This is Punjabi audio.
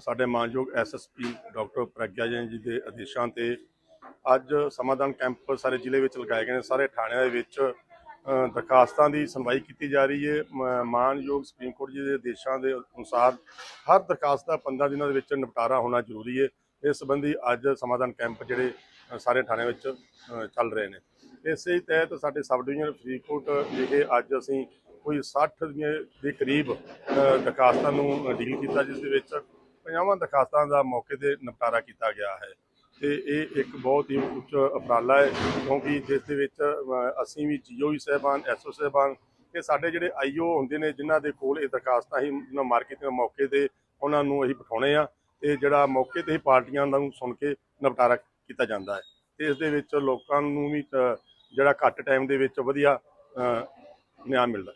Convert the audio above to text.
ਸਾਡੇ ਮਾਨਯੋਗ ਐਸਐਸਪੀ ਡਾਕਟਰ ਪ੍ਰਗਿਆ ਜੈਨ ਜੀ ਦੇ ਆਦੇਸ਼ਾਂ ਤੇ ਅੱਜ ਸਮਾਧਾਨ ਕੈਂਪ ਸਾਰੇ ਜ਼ਿਲ੍ਹੇ ਵਿੱਚ ਲਗਾਏ ਗਏ ਨੇ। ਸਾਰੇ ਥਾਣਿਆਂ ਦੇ ਵਿੱਚ ਦਰਖਾਸਤਾਂ ਦੀ ਸੁਣਵਾਈ ਕੀਤੀ ਜਾ ਰਹੀ ਹੈ। ਮ- ਮਾਨਯੋਗ ਸੁਪਰੀਮ ਕੋਰਟ ਜੀ ਦੇ ਆਦੇਸ਼ਾਂ ਦੇ ਅਨੁਸਾਰ ਹਰ ਦਰਖਾਸਤ ਦਾ 15 ਦਿਨਾਂ ਦੇ ਵਿੱਚ ਨਿਪਟਾਰਾ ਹੋਣਾ ਜ਼ਰੂਰੀ ਹੈ। ਇਸ ਸੰਬੰਧੀ ਅੱਜ ਸਮਾਧਾਨ ਕੈਂਪ ਜਿਹੜੇ ਸਾਰੇ ਥਾਣਿਆਂ ਵਿੱਚ ਚੱਲ ਰਹੇ ਨੇ। ਇਸੇ ਤਹਿਤ ਸਾਡੇ ਸਬ ਡਿਵੀਜ਼ਨ ਫਰੀਦਕੋਟ ਵਿਖੇ ਅੱਜ ਅਸੀਂ ਕੋਈ 60 ਦੀਆਂ ਦੇ ਕਰੀਬ ਦਰਖਾਸਤਾਂ ਨੂੰ ਡੀਲ ਕੀਤਾ, ਜਿਸ ਦੇ ਵਿੱਚ 50 ਦਰਖਾਸਤਾਂ ਦਾ ਮੌਕੇ ਤੇ ਨਿਪਟਾਰਾ ਕੀਤਾ ਗਿਆ ਹੈ। ਤੇ ਇਹ ਇੱਕ ਬਹੁਤ ਹੀ ਉੱਚ ਉਪਰਾਲਾ ਹੈ, ਕਿਉਂਕਿ ਜਿਸ ਦੇ ਵਿੱਚ ਅਸੀਂ ਵੀ ਜੀਓਈ ਸਾਹਿਬਾਨ, ਐਸਓ ਸਾਹਿਬਾਨ ਤੇ ਸਾਡੇ ਜਿਹੜੇ ਆਈਓ ਹੁੰਦੇ ਨੇ, ਜਿਨ੍ਹਾਂ ਦੇ ਕੋਲ ਇਹ ਦਰਖਾਸਤਾਂ ਹੀ ਮਾਰਕੀਟ ਦੇ ਮੌਕੇ ਤੇ ਉਹਨਾਂ ਨੂੰ ਅਸੀਂ ਬਿਠਾਉਣੇ ਆ ਤੇ ਜਿਹੜਾ ਮੌਕੇ ਤੇ ਪਾਰਟੀਆਂ ਨੂੰ ਸੁਣ ਕੇ ਨਿਪਟਾਰਾ ਕੀਤਾ ਜਾਂਦਾ ਹੈ। ਤੇ ਇਸ ਦੇ ਵਿੱਚ ਲੋਕਾਂ ਨੂੰ ਵੀ ਜਿਹੜਾ ਘੱਟ ਟਾਈਮ ਦੇ ਵਿੱਚ ਵਧੀਆ ਨਿਆਂ ਮਿਲਦਾ